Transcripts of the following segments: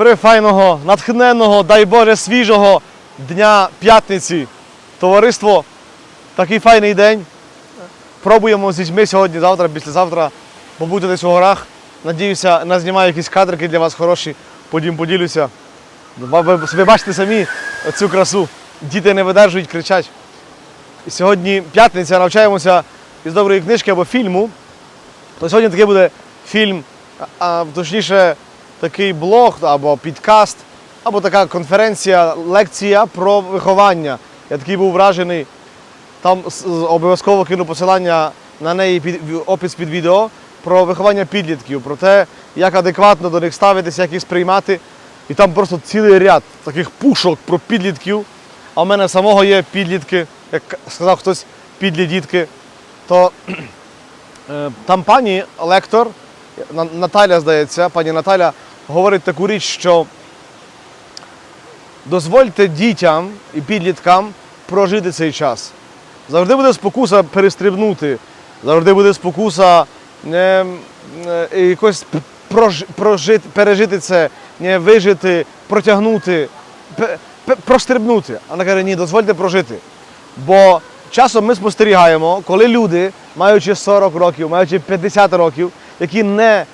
прифайного, натхненного, дай Боже, свіжого дня п'ятниці. Товариство, такий файний день. Пробуємо з дітьми сьогодні, завтра, післязавтра побути десь у горах. Надіюся, назнімаю якісь кадрики для вас хороші, потім поділюся. Ви, бачите самі цю красу. Діти не видержують, кричать. І сьогодні п'ятниця, навчаємося із доброї книжки або фільму. То сьогодні такий буде фільм, а, точніше, такий блог або підкаст, або така конференція, лекція про виховання. Я такий був вражений. Там обов'язково кину посилання на неї під опис під відео про виховання підлітків, про те, як адекватно до них ставитися, як їх сприймати. І там просто цілий ряд таких пушок про підлітків. А в мене самого є підлітки, як сказав хтось, підлі дітки. То е, там пані лектор, Наталя, здається, пані Наталя говорить таку річ, що дозвольте дітям і підліткам прожити цей час. Завжди буде спокуса перестрибнути, завжди буде спокуса не, е, якось прож, прожити, пережити це, не вижити, протягнути, пе- пе- прострибнути. А вона каже, ні, дозвольте прожити. Бо часом ми спостерігаємо, коли люди, маючи 40 років, маючи 50 років, які не,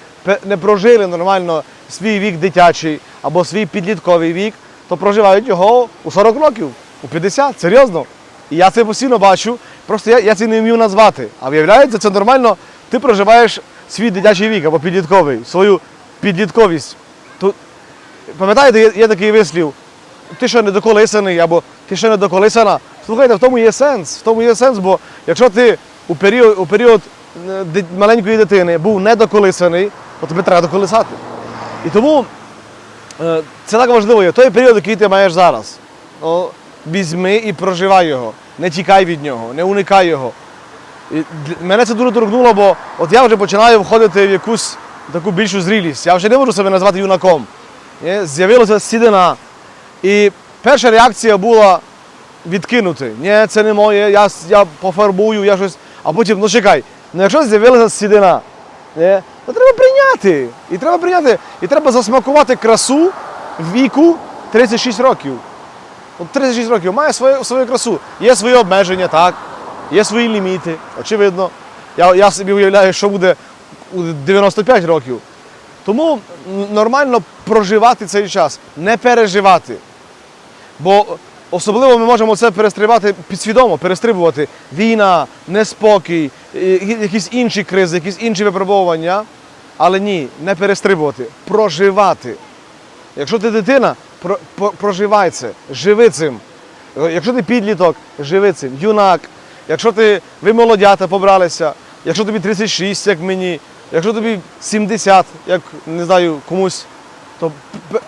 не прожили нормально свій вік дитячий або свій підлітковий вік, то проживають його у 40 років, у 50, серйозно. І я це постійно бачу, просто я, я це не вмів назвати. А виявляється, це нормально, ти проживаєш свій дитячий вік або підлітковий, свою підлітковість. Тут, пам'ятаєте, є, є такий вислів, ти що не доколисаний, або ти що не доколисана. Слухайте, в тому є сенс. В тому є сенс, бо якщо ти у період, у період е, маленької дитини був недоколисаний, то тебе треба доколисати. І тому е, це так важливо є. Той період, який ти маєш зараз. О, візьми і проживай його. Не тікай від нього, не уникай його. І мене це дуже торкнуло, бо от я вже починаю входити в якусь таку більшу зрілість. Я вже не можу себе назвати юнаком. З'явилася сідина. І перша реакція була відкинути. Ні, це не моє, я, я пофарбую, я щось. А потім, ну чекай, ну якщо з'явилася сідина, ні, то треба прийняти. І треба прийняти. І треба засмакувати красу віку 36 років. От 36 років має свою, свою красу. Є свої обмеження, так. Є свої ліміти, очевидно. Я, я собі уявляю, що буде у 95 років. Тому нормально проживати цей час, не переживати. Бо особливо ми можемо це перестрибати підсвідомо, перестрибувати. Війна, неспокій, якісь інші кризи, якісь інші випробування. Але ні, не перестрибувати, проживати. Якщо ти дитина, про, про- проживай це, живи цим. Якщо ти підліток, живи цим. Юнак, якщо ти ви молодята побралися, якщо тобі 36, як мені, якщо тобі 70, як не знаю комусь, то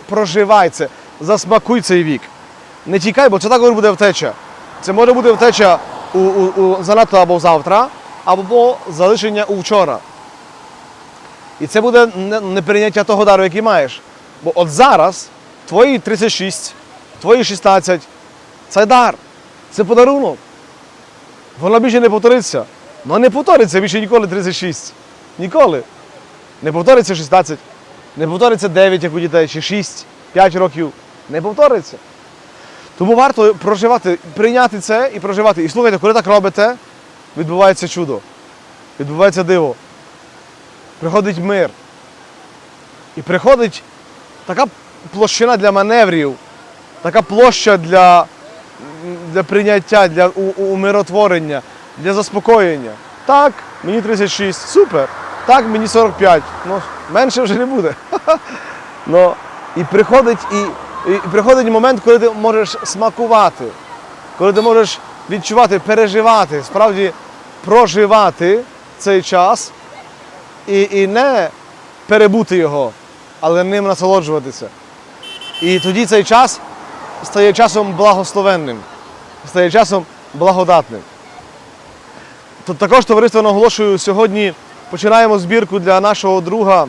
проживай це, засмакуй цей вік. Не тікай, бо це також буде втеча. Це може бути втеча у, у, у занадто або завтра, або залишення у вчора. І це буде не- неприйняття того дару, який маєш. Бо от зараз твої 36, твої 16 це дар, це подарунок. Воно більше не повториться. Ну не повториться більше ніколи 36. Ніколи. Не повториться 16, не повториться 9, як у дітей, чи 6, 5 років. Не повториться. Тому варто проживати, прийняти це і проживати. І слухайте, коли так робите, відбувається чудо, відбувається диво. Приходить мир. І приходить така площина для маневрів, така площа для, для прийняття, для умиротворення, для заспокоєння. Так, мені 36, супер. Так, мені 45. Ну, менше вже не буде. Ну, і приходить, і, і приходить момент, коли ти можеш смакувати, коли ти можеш відчувати, переживати, справді проживати цей час і, і не перебути його, але ним насолоджуватися. І тоді цей час стає часом благословенним, стає часом благодатним. Тут також товариство наголошую, сьогодні починаємо збірку для нашого друга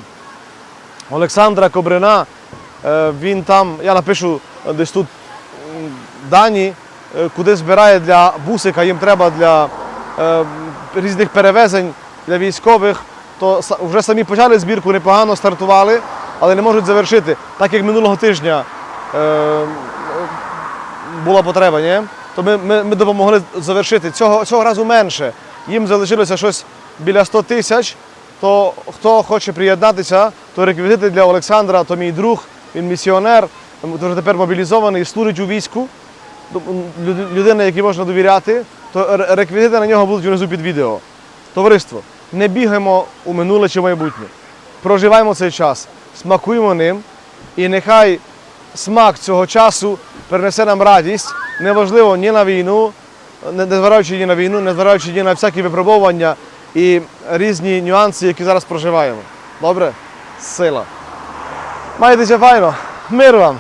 Олександра Кобрина. Е, Він там, я напишу е, десь тут дані, е, куди збирає для бусика, їм треба для різних перевезень для військових. То вже самі почали збірку, непогано стартували. але не можуть завершити, так як минулого тижня була потреба, ні? то ми, ми, ми допомогли завершити. Цього, цього разу менше. Їм залишилося щось біля 100 тисяч. То хто хоче приєднатися, то реквізити для Олександра, то мій друг, він місіонер, дуже тепер мобілізований, служить у війську. Людина, якій можна довіряти, то реквізити на нього будуть внизу під відео. Товариство, не бігаємо у минуле чи майбутнє. Проживаємо цей час, смакуємо ним, і нехай смак цього часу принесе нам радість, неважливо ні на війну, не незважаючи ні на війну, незважаючи ні на всякі випробування і різні нюанси, які зараз проживаємо. Добре? Сила. Майтеся файно. Мир вам!